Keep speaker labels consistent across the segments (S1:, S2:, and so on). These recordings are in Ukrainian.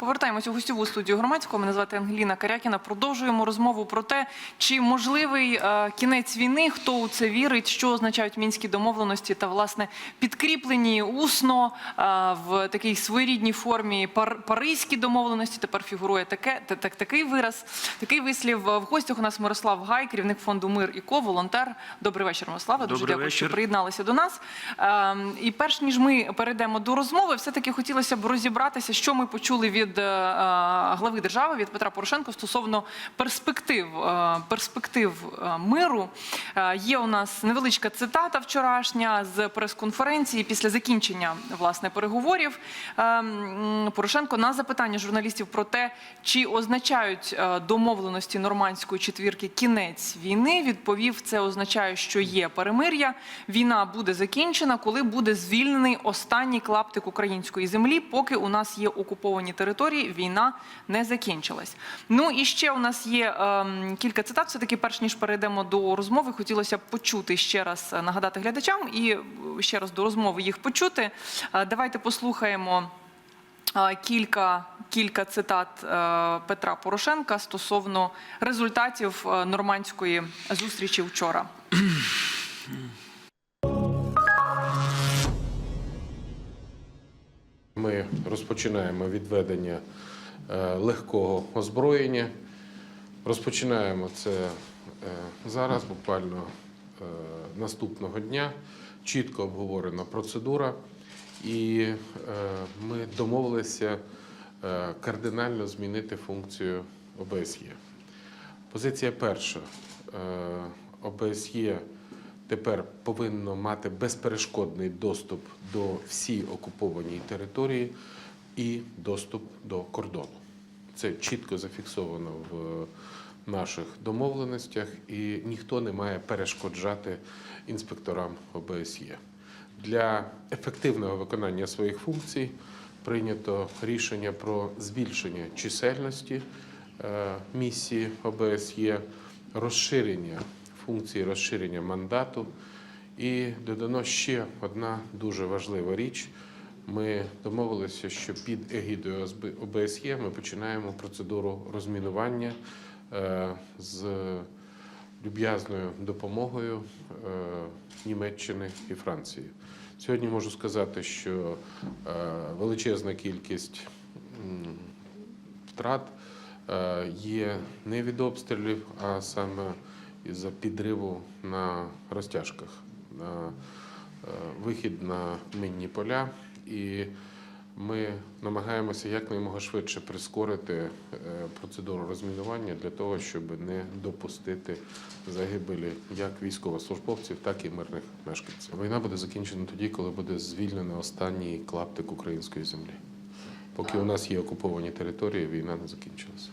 S1: Повертаємося у гостьову студію громадського. Мене звати Ангеліна Карякіна. Продовжуємо розмову про те, чи можливий е, кінець війни, хто у це вірить, що означають мінські домовленості та власне підкріплені усно е, в такій своєрідній формі пар, паризькі домовленості. Тепер фігурує таке та- так, такий вираз, такий вислів. В гостях у нас Мирослав Гай, керівник фонду Мир і Ко, волонтер. Добрий вечір, Мирославе. Дуже дякую, що приєдналися до нас. Ем, І перш ніж ми перейдемо до розмови, все-таки хотілося б розібратися, що ми почули від глави держави, від Петра Порошенка стосовно перспектив, е, перспектив е, миру. Е, Є у нас невеличка цитата вчорашня з прес-конференції після закінчення власне переговорів. Порошенко на запитання журналістів про те, чи означають е, домовленості нормандської четвірки кінець війни, відповів: це означає, що є перемир'я. Війна буде закінчена, коли буде звільнений останній клаптик української землі. Поки у нас є окуповані території, війна не закінчилась. Ну і ще у нас є ем, кілька цитат. Все таки, перш ніж перейдемо до розмови, хотілося б почути ще раз е, нагадати глядачам і е, ще раз до розмови їх почути. Е, Давайте послухаємо. е, Кілька, кілька цитат е, Петра Порошенка стосовно результатів е, нормандської зустрічі вчора.
S2: Ми розпочинаємо відведення е, легкого озброєння. Розпочинаємо це е, зараз, буквально е, наступного дня. Чітко обговорена процедура, і ми домовилися кардинально змінити функцію ОБСЄ. Позиція перша. ОБСЄ тепер повинно мати безперешкодний доступ до всій окупованій території і доступ до кордону. Це чітко зафіксовано в наших домовленостях, і ніхто не має перешкоджати інспекторам ОБСЄ. Для ефективного виконання своїх функцій прийнято рішення про збільшення чисельності е, місії ОБСЄ, розширення функції розширення мандату. І додано ще одна дуже важлива річ. Ми домовилися, що під егідою ОБСЄ ми починаємо процедуру розмінування е, з люб'язною допомогою е, Німеччини і Франції. Сьогодні можу сказати, що е, величезна кількість втрат є не від обстрілів, а саме із-за підриву на розтяжках, на е, вихід на мінні поля. І ми намагаємося якнаймога швидше прискорити е, процедуру розмінування для того, щоб не допустити загибелі як військовослужбовців, так і мирних мешканців. Війна буде закінчена тоді, коли буде звільнено останній клаптик української землі. Поки у нас є окуповані території, війна не закінчилася.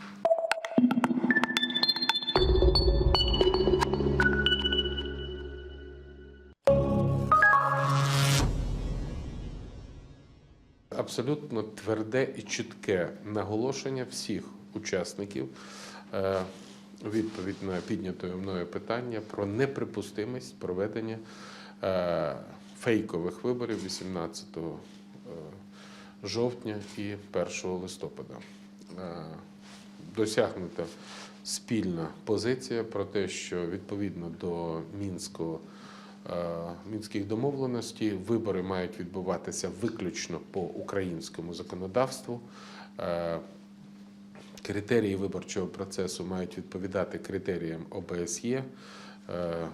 S2: Абсолютно тверде і чітке наголошення всіх учасників е, відповідь на піднятое мною питання про неприпустимість проведення е, фейкових виборів 18 е, жовтня і 1 листопада. Досягнута спільна позиція про те, що відповідно до мінського мінських домовленостей вибори мають відбуватися виключно по українському законодавству. Е, Критерії виборчого процесу мають відповідати критеріям ОБСЄ. Е,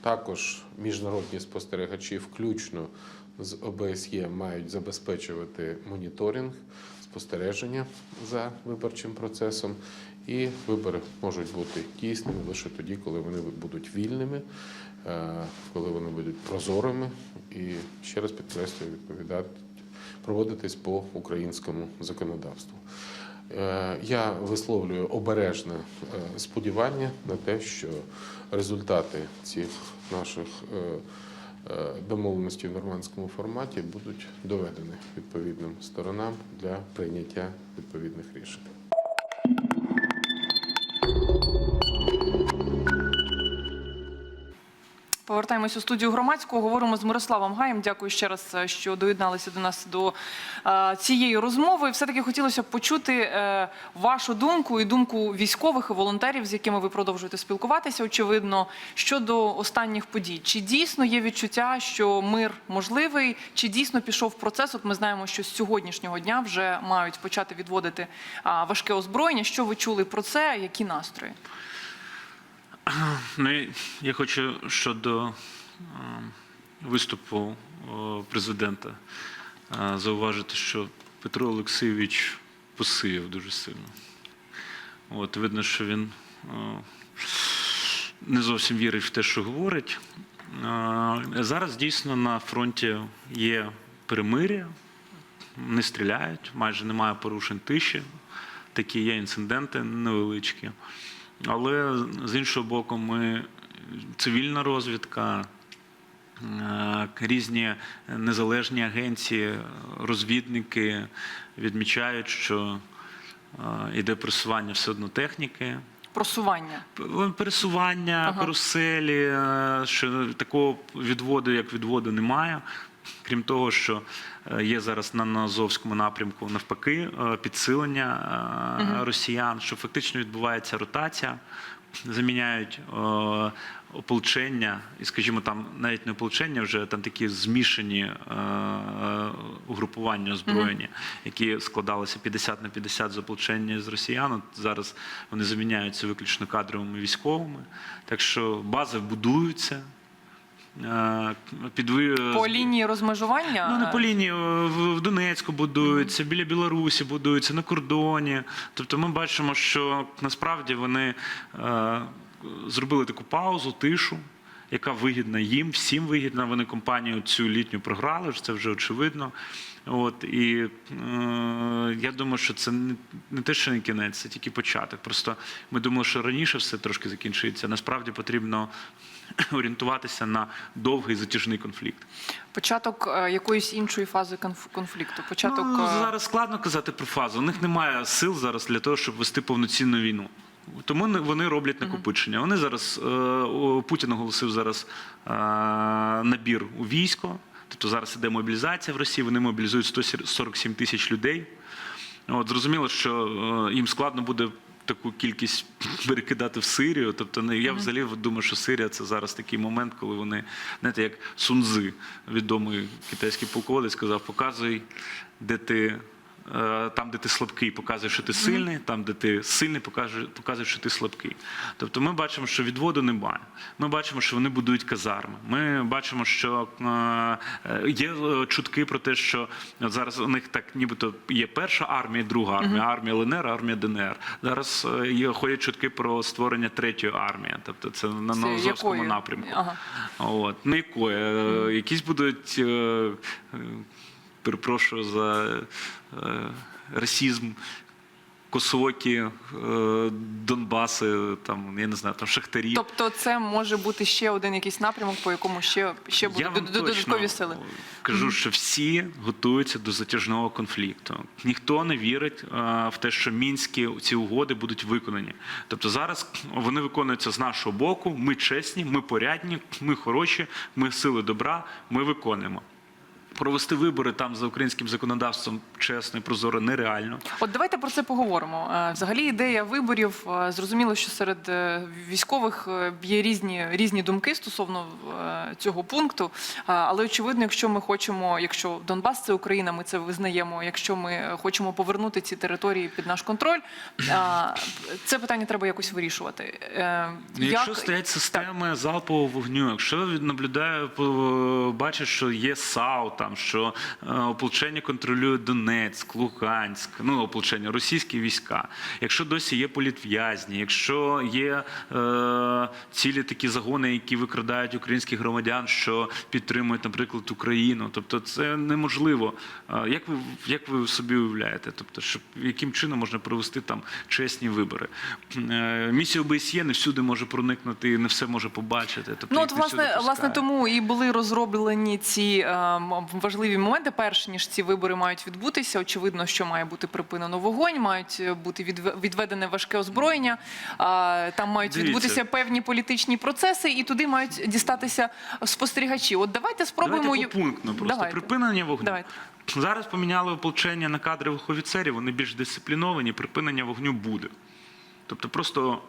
S2: Також міжнародні спостерігачі, включно з ОБСЄ, мають забезпечувати моніторинг, спостереження за виборчим процесом. І вибори можуть бути дійсними лише тоді, коли вони будуть вільними, е, коли вони будуть прозорими і ще раз підкреслюю, відповідати проводитись по українському законодавству. Е, Я висловлюю обережне е, сподівання на те, що результати цих наших е, е, домовленостей в нормандському форматі будуть доведені відповідним сторонам для прийняття відповідних рішень.
S1: Повертаємось у студію громадського. Говоримо з Мирославом Гаєм. Дякую ще раз, е, що доєдналися до нас до е, цієї розмови. Все таки хотілося б почути е, вашу думку і думку військових і волонтерів, з якими ви продовжуєте спілкуватися. Очевидно, щодо останніх подій. Чи дійсно є відчуття, що мир можливий, чи дійсно пішов процес? От ми знаємо, що з сьогоднішнього дня вже мають почати відводити а, важке озброєння. Що ви чули про це? Які настрої?
S3: Ну, я хочу щодо е, виступу е, президента е, зауважити, що Петро Олексійович посивів дуже сильно. От, видно, що він не зовсім вірить в те, що говорить. Зараз дійсно на фронті є перемир'я, не стріляють, майже немає порушень тиші. Такі є інциденти невеличкі. Але з іншого боку, ми цивільна розвідка, е, різні незалежні агенції, розвідники відмічають, що е, йде просування все одно техніки.
S1: Просування.
S3: Пересування,
S1: Ага.
S3: каруселі, е, що такого відводу, як відводу, немає. Крім того, що е, є зараз на Азовському напрямку навпаки е, підсилення е, росіян, що фактично відбувається ротація, заміняють е, ополчення, і, скажімо, там навіть не ополчення, вже там такі змішані е, угрупування озброєні, які складалися 50 на 50 з ополчення з росіян. От Зараз вони заміняються виключно кадровими військовими. Так що бази будуються. Е, Підви...
S1: По лінії розмежування?
S3: Ну, не
S1: е,
S3: по лінії в в Донецьку будуються, біля Білорусі будуються, на кордоні. Тобто ми бачимо, що насправді вони е, зробили таку паузу, тишу, яка вигідна їм, всім вигідна. Вони компанію цю літню програли, це вже очевидно. От, і е, я думаю, що це не, не те, що не кінець, це тільки початок. Просто ми думали, що раніше все трошки закінчиться. Насправді потрібно орієнтуватися на довгий затяжний конфлікт.
S1: Початок е, якоїсь іншої фази конф- конфлікту. Початок
S3: Ну,
S1: е,
S3: зараз складно казати про фазу. У них немає сил зараз для того, щоб вести повноцінну війну. Тому вони роблять накопичення. Вони зараз е, Путін оголосив зараз е, набір у військо. Тобто зараз іде мобілізація в Росії. Вони мобілізують 147 тисяч людей. От зрозуміло, що е, їм складно буде таку кількість перекидати в Сирію. Тобто, ну, я взагалі думаю, що Сирія це зараз такий момент, коли вони, знаєте, як Сунзи, відомий китайський полководець, сказав: показуй, де ти. Е, Там, де ти слабкий, показує, що ти сильний, там, де ти сильний, показує, показує, що ти слабкий. Тобто ми бачимо, що відводу немає. Ми бачимо, що вони будують казарми. Ми бачимо, що е, е, є чутки про те, що зараз у них так нібито є перша армія, друга армія, армія ЛНР, армія ДНР. Зараз є ходять чутки про створення третьої армії. Тобто це на Новозовському напрямку.
S1: Ага.
S3: От. Ну, якої? Якісь будуть, перепрошую за е, расізм, косокі, е, Донбаси, там, я не знаю, там Шахтарі.
S1: Тобто, це може бути ще один якийсь напрямок, по якому ще, ще будуть додаткові сили.
S3: Кажу, що всі готуються до затяжного конфлікту. Ніхто не вірить е, в те, що мінські ці угоди будуть виконані. Тобто зараз вони виконуються з нашого боку. Ми чесні, ми порядні, ми хороші, ми сили добра, ми виконуємо. Провести вибори там за українським законодавством чесно і прозоро нереально.
S1: От давайте про це поговоримо. Е, Взагалі, ідея виборів е, зрозуміло, що серед е, військових є різні різні думки стосовно цього пункту. Але очевидно, якщо ми хочемо, якщо Донбас це Україна, ми це визнаємо. Якщо ми хочемо повернути ці території під наш контроль, це питання треба якось вирішувати.
S3: Ну, Якщо
S1: як-
S3: стоять системи залпового вогню, якщо наблюдає, бачить, що є САУ, там що е, ополчення контролює Донецьк, Луганськ, ну ополчення, російські війська. Якщо досі є політв'язні, якщо є е, цілі такі загони, які викрадають українських громадян, що підтримують, наприклад, Україну, тобто це неможливо. Е, як ви як ви собі уявляєте? Тобто, щоб яким чином можна провести там чесні вибори? Е, Місія ОБСЄ не всюди може проникнути, не все може побачити. Тобто
S1: Ну, от власне, власне тому і були розроблені ці е, важливі моменти. Перш ніж ці вибори мають відбутися, очевидно, що має бути припинено вогонь, мають е, бути відведене важке озброєння. Там мають
S3: Дивіться.
S1: відбутися певні політичні процеси, і туди мають дістатися спостерігачі. От давайте спробуємо
S3: Давайте попунктно просто
S1: Давайте.
S3: припинення вогню.
S1: Давайте.
S3: Зараз поміняли ополчення на кадрових офіцерів, вони більш дисципліновані, припинення вогню буде. Тобто просто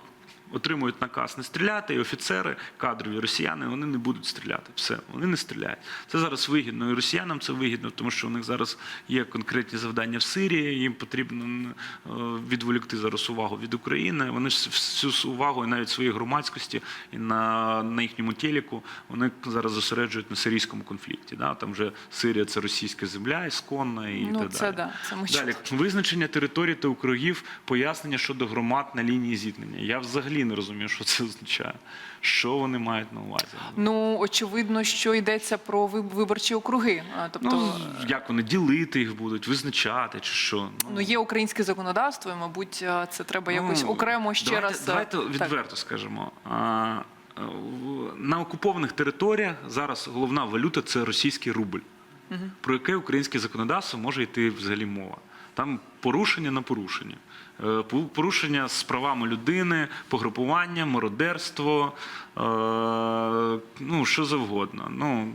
S3: отримують наказ не стріляти, і офіцери, кадрові росіяни, вони не будуть стріляти. Все, вони не стріляють. Це зараз вигідно. І росіянам це вигідно, тому що у них зараз є конкретні завдання в Сирії, їм потрібно е, відволікти зараз увагу від України. Вони ж всю увагу і навіть своєї громадськості і на, на їхньому телеку вони зараз зосереджують на сирійському конфлікті. Да? Там вже Сирія це російська земля, ісконна і
S1: Ну,
S3: так
S1: це
S3: далі.
S1: да, це ми
S3: Далі визначення територій та округів, пояснення щодо громад на лінії зіткнення. Я взагалі не розумію, що це означає. Що вони мають на увазі?
S1: Ну очевидно, що йдеться про виборчі округи. Тобто,
S3: Ну, як вони ділити їх будуть, визначати чи що?
S1: ну є українське законодавство, і мабуть, це треба якось
S3: Ну,
S1: окремо ще
S3: давайте,
S1: раз.
S3: Давайте
S1: так.
S3: відверто скажемо. А, а, На окупованих територіях зараз головна валюта це російський рубль. Про яке українське законодавство може йти взагалі мова? Там порушення на порушення. Е, Порушення з правами людини, погрупування, мародерство, е, ну що завгодно. Ну,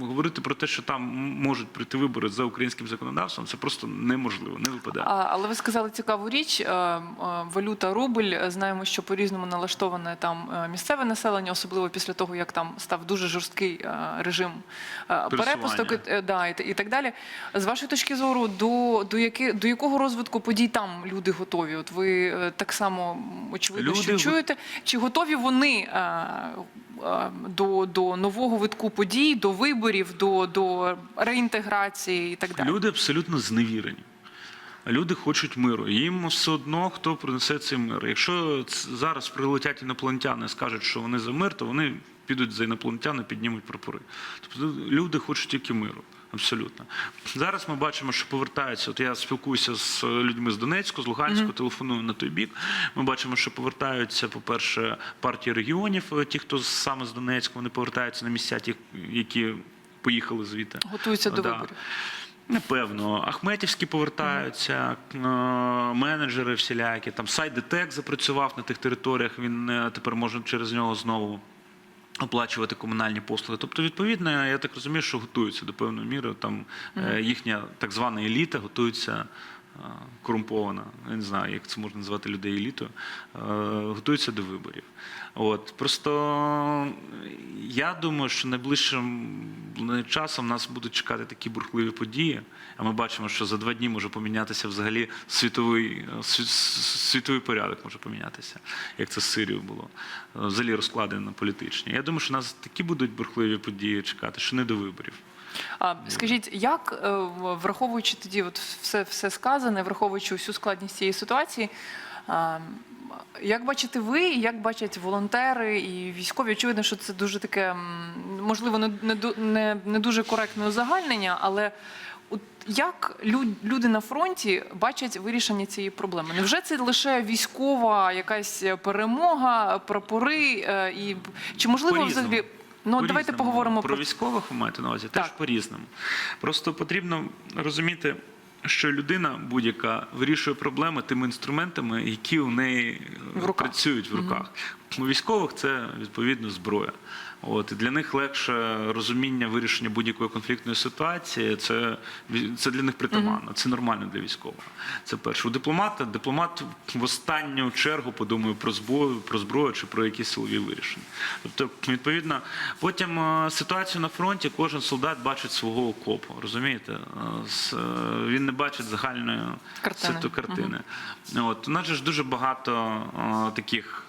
S3: говорити про те, що там можуть прийти вибори за українським законодавством, це просто неможливо, не випадає.
S1: А, але ви сказали цікаву річ. е, е, Валюта рубль. Е, Знаємо, що по-різному налаштоване там місцеве населення, особливо після того, як там став дуже жорсткий режим перепусток да, і, так далі. З вашої точки зору, до, до, яки, до якого розвитку подій там люди готові? От ви так само очевидно,
S3: Люди
S1: що чуєте, чи готові вони до, до нового витку подій, до виборів, до, до реінтеграції і так далі?
S3: Люди абсолютно зневірені. Люди хочуть миру. Їм все одно, хто принесе цей мир. Якщо зараз прилетять інопланетяни скажуть, що вони за мир, то вони підуть за інопланетяни, піднімуть прапори. Тобто люди хочуть тільки миру. Абсолютно. Зараз ми бачимо, що повертаються. От я спілкуюся з людьми з Донецьку, з Луганську, телефоную на той бік. Ми бачимо, що повертаються, по-перше, партії регіонів, е, ті, хто саме з Донецьку, вони повертаються на місця, ті, які поїхали звідти.
S1: Готуються до виборів.
S3: Напевно, Ахметівські повертаються, е, менеджери всілякі. Там сайт ДТЕК запрацював на тих територіях. Він е, тепер може через нього знову оплачувати комунальні послуги. Тобто, відповідно, я так розумію, що готуються до певної міри. Там е, їхня так звана еліта готується. Корумпована, я не знаю, як це можна назвати людей елітою, е, готуються до виборів. От просто я думаю, що найближчим часом нас будуть чекати такі бурхливі події. А ми бачимо, що за два дні може помінятися взагалі світовий, е, світовий порядок може помінятися, як це з Сирією було. Е, Взагалі розклади на політичні. Я думаю, що нас такі будуть бурхливі події чекати, що не до виборів.
S1: А скажіть, як е, враховуючи тоді, от все, все сказане, враховуючи всю складність цієї ситуації, як бачите ви, і як бачать волонтери і військові? Очевидно, що це дуже таке, можливо, не, не, не, дуже коректне узагальнення, але от як лю- люди на фронті бачать вирішення цієї проблеми? Невже це лише військова якась перемога, прапори? е, І чи можливо взагалі? Ну, по
S3: давайте
S1: поговоримо
S3: про військових. Ви маєте на увазі теж по-різному. Просто потрібно розуміти, що людина будь-яка вирішує проблеми тими інструментами, які у неї
S1: В
S3: працюють в руках. У військових це відповідно зброя. От і для них легше розуміння вирішення будь-якої конфліктної ситуації. Це це для них притаманно. Це нормально для військового. Це перше. У дипломата дипломат в останню чергу подумає про зброю, про зброю чи про якісь силові вирішення. Тобто, відповідно, потім е, ситуацію на фронті кожен солдат бачить свого окопу. Розумієте? Е, е, Він не бачить загальної
S1: Картини.
S3: ситу- картини. От у нас же ж дуже багато таких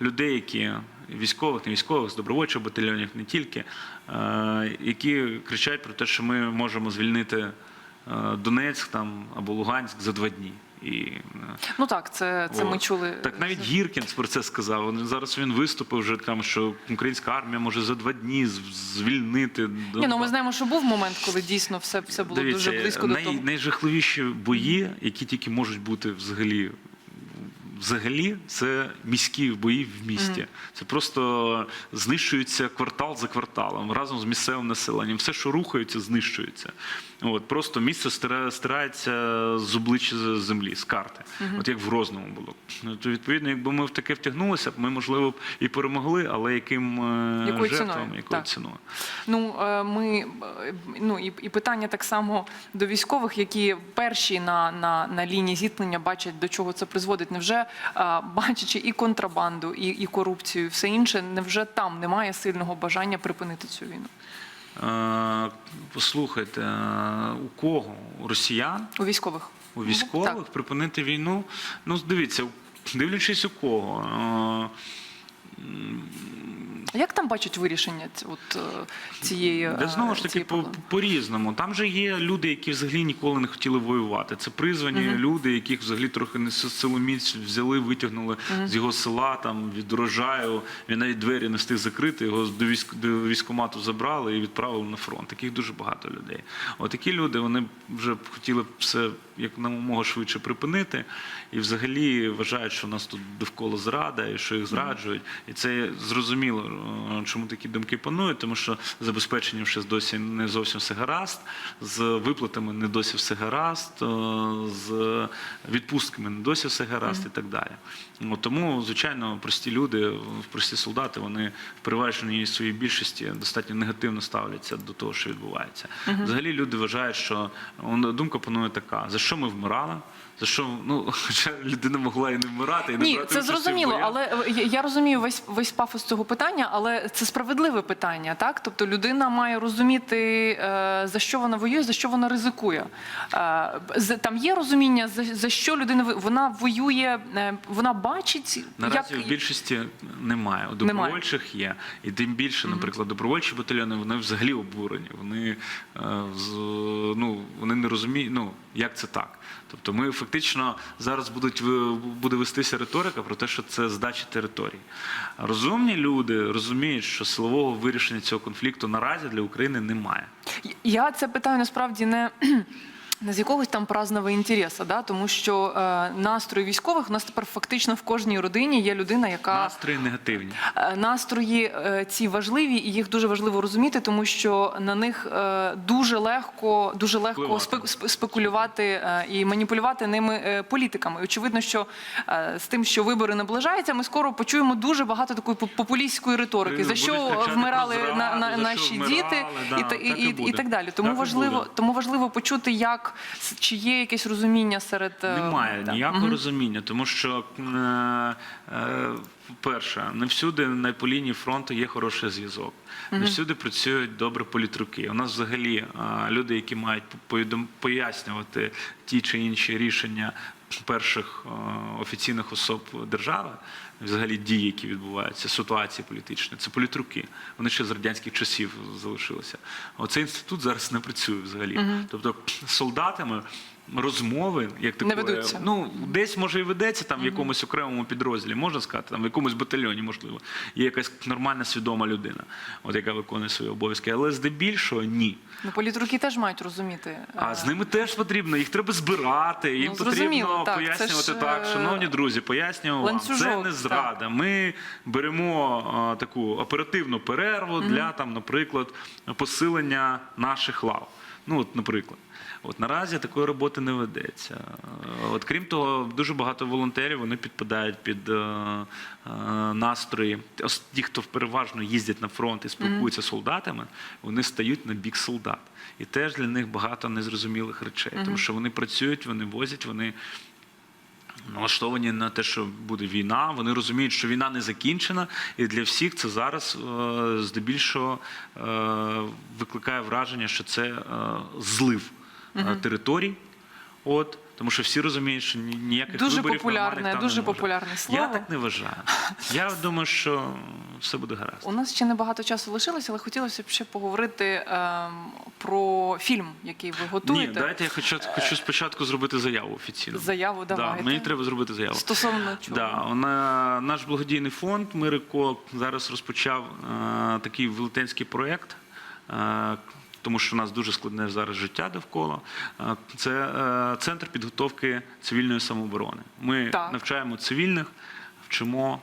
S3: людей, які військових, не військових, з добровольчих батальйонів, не тільки, е, які кричать про те, що ми можемо звільнити е, Донецьк там або Луганськ за два дні. І е,
S1: Ну так, це, це ми чули.
S3: Так навіть Гіркінс про це сказав. Він- Зараз він виступив вже там, що українська армія може за два дні звільнити.
S1: Ні, ну ми знаємо, що був момент, коли дійсно все, все було дуже близько
S3: най,
S1: до того.
S3: найжахливіші бої, які тільки можуть бути взагалі взагалі це міські бої в місті. Це просто знищується квартал за кварталом разом з місцевим населенням. Все, що рухається, знищується. От просто місце стира- стирається з обличчя землі, з карти, от як в Розному було. Ну, То відповідно, якби ми в таке втягнулися, ми можливо б і перемогли, але яким е,
S1: Якою
S3: жертвам,
S1: ціною?
S3: якою
S1: Так.
S3: ціною.
S1: Ну е, ми е, ну і, і питання так само до військових, які перші на, на, на лінії зіткнення бачать, до чого це призводить. Невже бачачи і контрабанду, і, і корупцію, і все інше, невже там немає сильного бажання припинити цю війну?
S3: Е, Послухайте, е, у кого? У росіян?
S1: У військових
S3: У військових
S1: Так.
S3: припинити війну? Ну, дивіться, дивлячись у кого. Е,
S1: Як там бачать вирішення от, е, цієї
S3: Де знову ж таки по,
S1: по
S3: різному? Там же є люди, які взагалі ніколи не хотіли воювати. Це призвані люди, яких взагалі трохи не силоміць взяли, витягнули з його села, там від урожаю. Він навіть двері не встиг закрити, його до військ до військкомату забрали і відправили на фронт. Таких дуже багато людей. Отакі люди вони вже хотіли все як намога швидше припинити, і взагалі вважають, що у нас тут довкола зрада, і що їх зраджують. І це зрозуміло, е, чому такі думки панують, тому що з забезпеченням ще досі не зовсім все гаразд, з виплатами не досі все гаразд, е, з відпустками не досі все гаразд і так далі. От Тому, звичайно, прості люди, прості солдати, вони в переваженій своїй більшості достатньо негативно ставляться до того, що відбувається. Взагалі люди вважають, що он- думка панує така: за що ми вмирали? За що ну хоча людина могла і не вмирати, і не
S1: Ні,
S3: брати
S1: це зрозуміло, але я- розумію весь весь пафос цього питання, але це справедливе питання, так? Тобто людина має розуміти, е, за що вона воює, за що вона ризикує. Е, Там є розуміння, за, що людина вона воює, е, вона бачить,
S3: Наразі
S1: як
S3: в більшості немає. У
S1: Немає.
S3: добровольчих є. І тим більше, наприклад, добровольчі батальйони вони взагалі обурені. Вони, ну, вони не розуміють, ну, як це так. Тобто ми фактично зараз будуть, буде вестися риторика про те, що це здача територій. Розумні люди розуміють, що силового вирішення цього конфлікту наразі для України немає.
S1: Я це питаю насправді не. Не з якогось там праздного інтересу, да? тому що е, настрої військових у нас тепер фактично в кожній родині є людина, яка
S3: Настрої негативні.
S1: Е, Настрої е, ці важливі, і їх дуже важливо розуміти, тому що на них е, дуже легко, дуже легко
S3: Впливати.
S1: спе- спе- спекулювати е, і маніпулювати ними е, політиками. І очевидно, що е, з тим, що вибори наближаються, ми скоро почуємо дуже багато такої поп- популістської риторики. За що вмирали
S3: про
S1: на, на,
S3: зраду, за що
S1: наші
S3: вмирали,
S1: діти,
S3: да,
S1: і, та- і,
S3: так і
S1: і, і
S3: буде.
S1: так далі. Тому
S3: Так
S1: важливо, тому важливо почути, як чи є якесь розуміння серед е,
S3: Немає
S1: да.
S3: ніякого
S1: Мгм.
S3: розуміння, тому що, е, е, перше, не всюди на лінії фронту є хороший зв'язок. Не всюди працюють добре політруки. У нас взагалі е, люди, які мають пояснювати ті чи інші рішення перших е, офіційних особ держави, взагалі дії, які відбуваються, ситуації політичні, це політруки. Вони ще з радянських часів залишилися. Оцей інститут зараз не працює взагалі. Тобто солдатами. Розмови, як
S1: Не
S3: такої,
S1: ведуться.
S3: ну десь може і ведеться там в якомусь окремому підрозділі, можна сказати, там в якомусь батальйоні, можливо, є якась нормальна свідома людина, от яка виконує свої обов'язки, але здебільшого ні.
S1: Ну, політруки теж мають розуміти.
S3: А
S1: е,
S3: з ними теж потрібно, їх треба збирати, їм
S1: Ну,
S3: потрібно
S1: так,
S3: пояснювати
S1: ж,
S3: так.
S1: е,
S3: Шановні друзі, пояснюємо вам, це не зрада. Ми беремо е, таку оперативну перерву для там, наприклад, посилення наших лав. Ну, от, наприклад. От наразі такої роботи не ведеться. От крім того, дуже багато волонтерів вони підпадають під е, е, настрої. Ос- Ті, хто переважно їздять на фронт і спілкуються з солдатами, вони стають на бік солдат. І теж для них багато незрозумілих речей, тому що вони працюють, вони возять, вони налаштовані на те, що буде війна. Вони розуміють, що війна не закінчена, і для всіх це зараз е, здебільшого е, викликає враження, що це злив е, територій. От. Тому що всі розуміють, що ні- ніяких
S1: Дуже
S3: виборів
S1: популярне,
S3: нормальних там
S1: дуже
S3: не може.
S1: популярне слово.
S3: Я так не вважаю. Я думаю, що все буде гаразд.
S1: У нас ще небагато часу лишилося, але хотілося б ще поговорити ем, про фільм, який ви
S3: Ні,
S1: готуєте.
S3: дайте я хочу, хочу спочатку зробити заяву офіційно.
S1: Заяву
S3: Да, мені треба зробити заяву.
S1: Стосовно чого?
S3: Да, вона, наш благодійний фонд Мирико зараз розпочав е, такий велетенський проєкт. Е, тому що у нас дуже складне зараз життя довкола. Е, Це е, центр підготовки цивільної самооборони. Ми
S1: Так.
S3: навчаємо цивільних, вчимо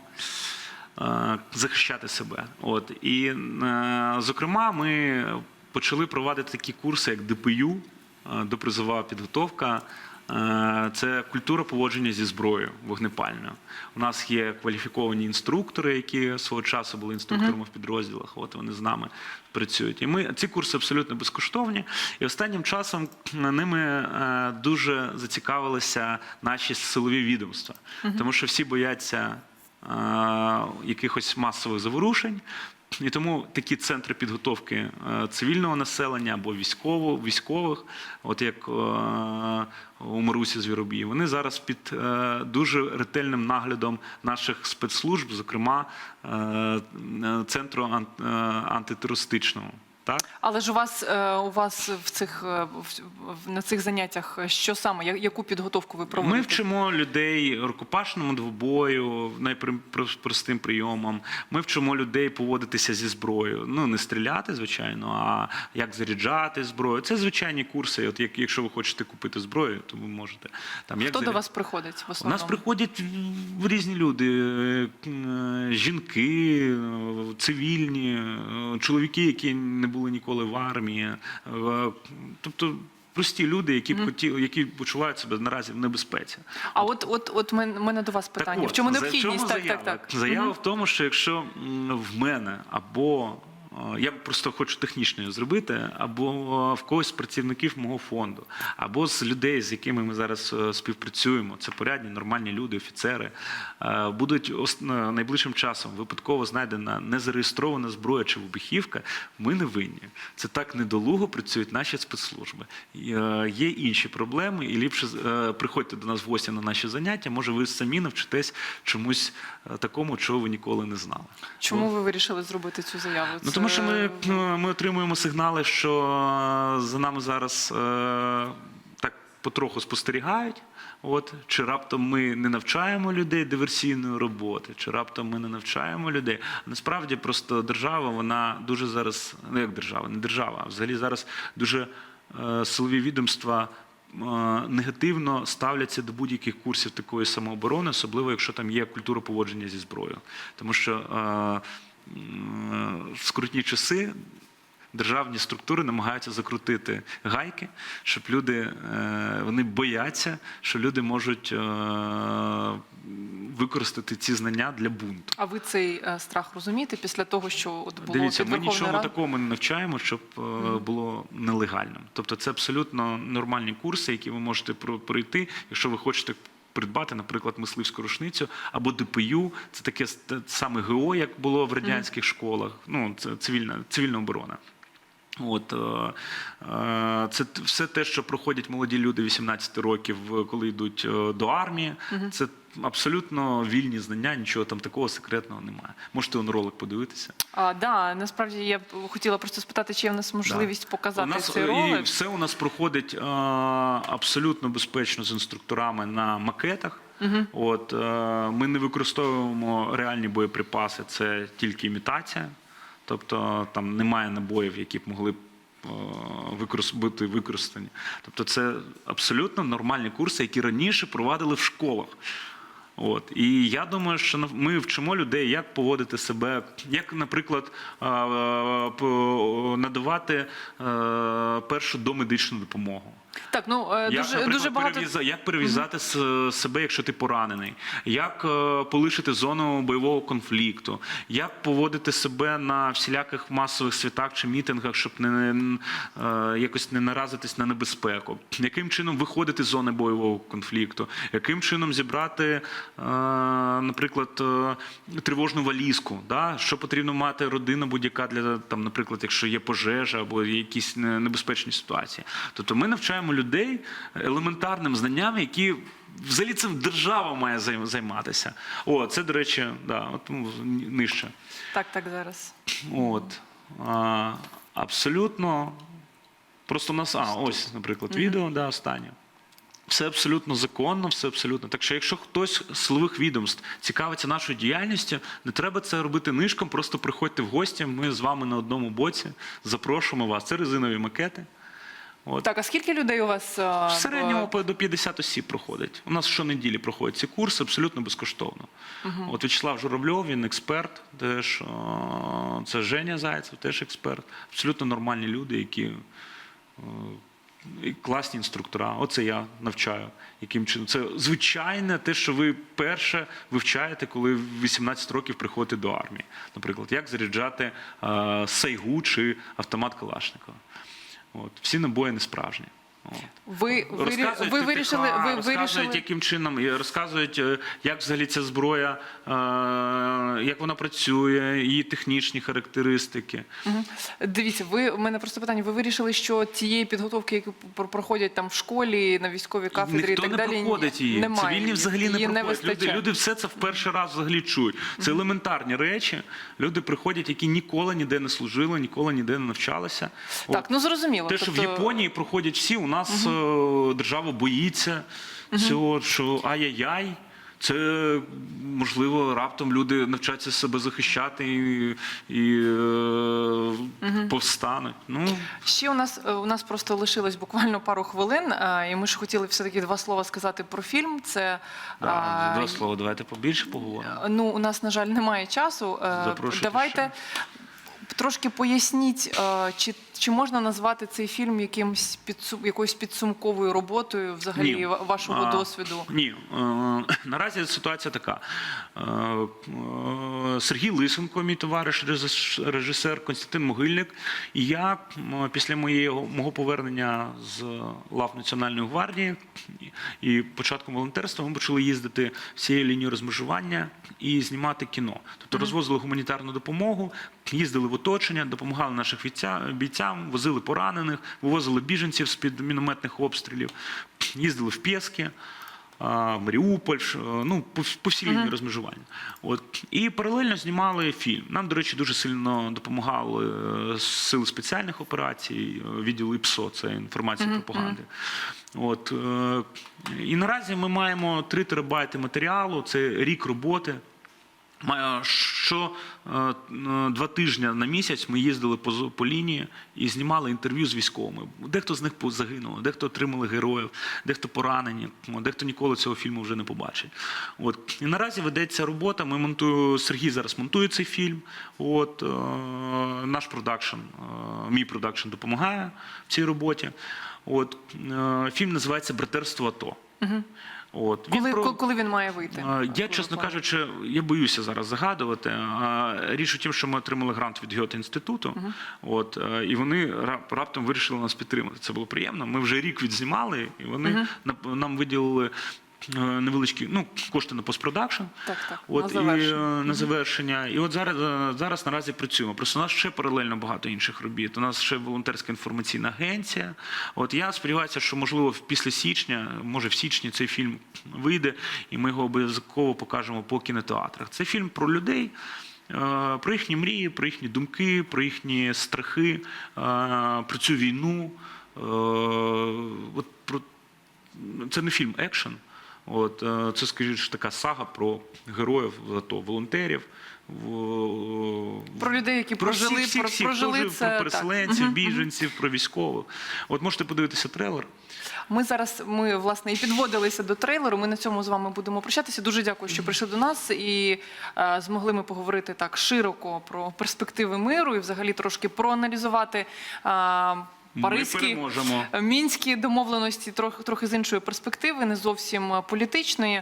S3: е, захищати себе. От і зокрема, ми почали проводити такі курси, як ДПЮ, допризова підготовка. Е, Це культура поводження зі зброєю вогнепальною. У нас є кваліфіковані інструктори, які свого часу були інструкторами в підрозділах. От вони з нами працюють. І ми ці курси абсолютно безкоштовні. І останнім часом ними е, дуже зацікавилися наші силові відомства, тому що всі бояться е, якихось масових заворушень. І тому такі центри підготовки е, цивільного населення або військово, військових, от як е, у Марусі Звіробій, вони зараз під е, дуже ретельним наглядом наших спецслужб, зокрема центру ан- антитерористичного. Так?
S1: Але ж у вас е, у вас в цих е, в- на цих заняттях що саме? Яку підготовку ви проводите?
S3: Ми вчимо людей рукопашному двобою, найпростим прийомом. Ми вчимо людей поводитися зі зброєю. Ну не стріляти, звичайно, а як заряджати зброю. Це звичайні курси. От як, якщо ви хочете купити зброю, то ви можете там як
S1: Хто до вас приходить в
S3: У нас приходять в- різні люди: е, е, жінки, е, цивільні, е, чоловіки, які не були ніколи в армії. е, Тобто прості люди, які б хотіли, які почувають себе наразі в небезпеці.
S1: А от от от от мене до вас питання.
S3: Так
S1: в чому
S3: необхідність? В
S1: необхідність? Так,
S3: заява?
S1: так, так.
S3: Заява
S1: угу.
S3: в тому, що якщо в мене або я просто хочу технічно її зробити, або е, в когось з працівників мого фонду, або з людей, з якими ми зараз е, співпрацюємо, це порядні, нормальні люди, офіцери, е, будуть е, найближчим часом випадково знайдена незареєстрована зброя чи вибухівка, ми не винні. Це так недолуго працюють наші спецслужби. Е, Є інші проблеми, і ліпше е, приходьте до нас в гості на наші заняття. Може, ви самі навчитесь чомусь е, такому, чого ви ніколи не знали.
S1: Чому ви вирішили зробити цю заяву?
S3: Ну
S1: Це-
S3: тому що ми, ну, ми отримуємо сигнали, що е, за нами зараз е, так потроху спостерігають. От чи раптом ми не навчаємо людей диверсійної роботи, чи раптом ми не навчаємо людей. Насправді просто держава, вона дуже зараз, ну як держава, не держава, а взагалі зараз дуже е, силові відомства. е, Негативно ставляться до будь-яких курсів такої самооборони, особливо якщо там є культура поводження зі зброєю. Тому що е, в скрутні часи державні структури намагаються закрутити гайки, щоб люди е, вони бояться, що люди можуть е, використати ці знання для бунту.
S1: А ви цей е, страх розумієте після того, що от було
S3: Дивіться,
S1: під
S3: ми нічому
S1: Радою?
S3: такому не навчаємо, щоб е, було нелегальним. Тобто, це абсолютно нормальні курси, які ви можете про- пройти, якщо ви хочете. Придбати, наприклад, мисливську рушницю або ДПЮ, це таке саме ГО, як було в радянських школах. Ну це цивільна цивільна оборона. От е, е, це все те, що проходять молоді люди 18 років, е, коли йдуть до армії. Це абсолютно вільні знання, нічого там такого секретного немає. Можете он ролик подивитися.
S1: А, да, насправді я б хотіла просто спитати, чи є в нас можливість
S3: Да.
S1: показати
S3: у нас,
S1: цей ролик.
S3: І все у нас проходить абсолютно безпечно з інструкторами на макетах. От, е, ми не використовуємо реальні боєприпаси, це тільки імітація. Тобто там немає набоїв, які б могли б е, бути використані. Тобто це абсолютно нормальні курси, які раніше провадили в школах. От і я думаю, що ми вчимо людей, як поводити себе, як, наприклад, е, е, надавати першу домедичну допомогу.
S1: Так, ну е,
S3: Як,
S1: дуже дуже багато
S3: перевіза- як перев'язати с- себе, якщо ти поранений, як е, полишити зону бойового конфлікту, як поводити себе на всіляких масових святах чи мітингах, щоб не не, е, якось не наразитись на небезпеку, яким чином виходити з зони бойового конфлікту, яким чином зібрати, е, наприклад, е, тривожну валізку, да? що потрібно мати родина будь-яка для там, наприклад, якщо є пожежа або якісь не- небезпечні ситуації. Тобто ми навчаємо людей елементарним знанням, які взагалі цим держава має займатися. О, це, до речі, да, от, ну, нижче.
S1: так, так зараз.
S3: От. А, абсолютно. Просто у нас, а, ось, наприклад, відео, да, останнє. Все абсолютно законно, все абсолютно. Так що, якщо хтось з силових відомств цікавиться нашою діяльністю, не треба це робити нишком, просто приходьте в гості. Ми з вами на одному боці запрошуємо вас. Це резинові макети. От.
S1: Так, а скільки людей у вас? е,
S3: В середньому по- до 50 осіб проходить. У нас щонеділі проходять ці курси абсолютно безкоштовно. От Вячеслав Журавльов, він експерт, теж о, це Женя Зайцев, теж експерт. Абсолютно нормальні люди, які о, класні інструктора. Оце я навчаю. Яким чином? Це звичайне те, що ви перше вивчаєте, коли в 18 років приходите до армії. Наприклад, як заряджати е, сайгу чи автомат Калашникова. От. Всі набої не справжні. От.
S1: Ви, ви,
S3: Розказують
S1: ви
S3: ТТХ,
S1: вирішили, ви
S3: розказують,
S1: вирішили.
S3: яким чином, розказують, е, як взагалі ця зброя, е, як вона працює, її технічні характеристики.
S1: Мгм. Дивіться, ви у мене просто питання. Ви вирішили, що тієї підготовки, які проходять там в школі, на військовій кафедрі
S3: Ніхто
S1: і так
S3: не
S1: далі,
S3: проходить її.
S1: немає.
S3: Цивільні взагалі не
S1: Її
S3: проходять. люди,
S1: вистачає.
S3: люди все це в перший раз взагалі чують. Це елементарні речі. Люди приходять, які ніколи ніде не служили, ніколи ніде не навчалися.
S1: Так, ну зрозуміло.
S3: Те, що в
S1: тобто-
S3: Японії проходять всі, у нас е, держава боїться цього, що ай-яй-яй. Це можливо раптом люди навчаться себе захищати і, і е, повстануть. Ну
S1: Ще у нас е, у нас просто лишилось буквально пару хвилин, і ми ж хотіли все таки два слова сказати про фільм. Це
S3: да,
S1: а,
S3: два слова, давайте побільше поговоримо.
S1: Ну, у нас, на жаль, немає часу.
S3: Запрошуйте
S1: Давайте трошки поясніть, чи, чи можна назвати цей фільм якимсь підсум, якоюсь підсумковою роботою взагалі
S3: Ні.
S1: вашого
S3: А,
S1: досвіду?
S3: Ні, е, наразі ситуація така. Е, е, Сергій Лисенко, мій товариш, режисер, Константин Могильник, і я після моєго мого повернення з лав Національної гвардії і початком волонтерства ми почали їздити всією лінією розмежування і знімати кіно. Тобто розвозили гуманітарну допомогу, їздили в оточення, допомагали наших бійця- бійцям, возили поранених, вивозили біженців з-під мінометних обстрілів, їздили в Пєски. Маріуполь, ну по, вс- по всій лінії розмежування. От і паралельно знімали фільм. Нам, до речі, дуже сильно допомагали е, сили спеціальних операцій, е, відділ ІПСО, це інформація пропаганди. От е, і наразі ми маємо 3 терабайти матеріалу. Це рік роботи. Маю- Що е, е, два тижні на місяць ми їздили по, по лінії і знімали інтерв'ю з військовими. Дехто з них загинув, дехто отримали героїв, дехто поранені, дехто ніколи цього фільму вже не побачить. От. І наразі ведеться робота. Ми монтую, Сергій зараз монтує цей фільм. От, е, наш продакшн, е, мій продакшн допомагає в цій роботі. От, е, фільм називається Братерство АТО. От.
S1: Коли,
S3: про-
S1: коли він має вийти?
S3: Я, чесно кажучи, я боюся зараз загадувати. Річ у тім, що ми отримали грант від Гьоте інституту, от, е, і вони ра- раптом вирішили нас підтримати. Це було приємно. Ми вже рік відзнімали, і вони угу. нам виділили. Е, Невеличкі ну, кошти на постпродакшн,
S1: Так, так,
S3: от,
S1: на
S3: і, е, на завершення. І от зараз, е, зараз наразі працюємо. Просто у нас ще паралельно багато інших робіт. У нас ще волонтерська інформаційна агенція. От я сподіваюся, що можливо після січня, може в січні цей фільм вийде, і ми його обов'язково покажемо по кінотеатрах. Це фільм про людей. Про їхні мрії, про їхні думки, про їхні страхи, про цю війну. От про це не фільм екшен. От е, це, скажімо, така сага про героїв АТО, волонтерів.
S1: Про людей, які
S3: про
S1: прожили,
S3: всіх,
S1: про-
S3: всіх,
S1: прожили
S3: про,
S1: це,
S3: про переселенців,
S1: Мгм,
S3: біженців, про військових. От можете подивитися трейлер.
S1: Ми зараз ми власне і підводилися до трейлеру. Ми на цьому з вами будемо прощатися. Дуже дякую, що прийшли до нас, і е, змогли ми поговорити так широко про перспективи миру і взагалі трошки проаналізувати. Е, Паризькі, мінські домовленості трохи трохи з іншої перспективи, не зовсім е, політичної.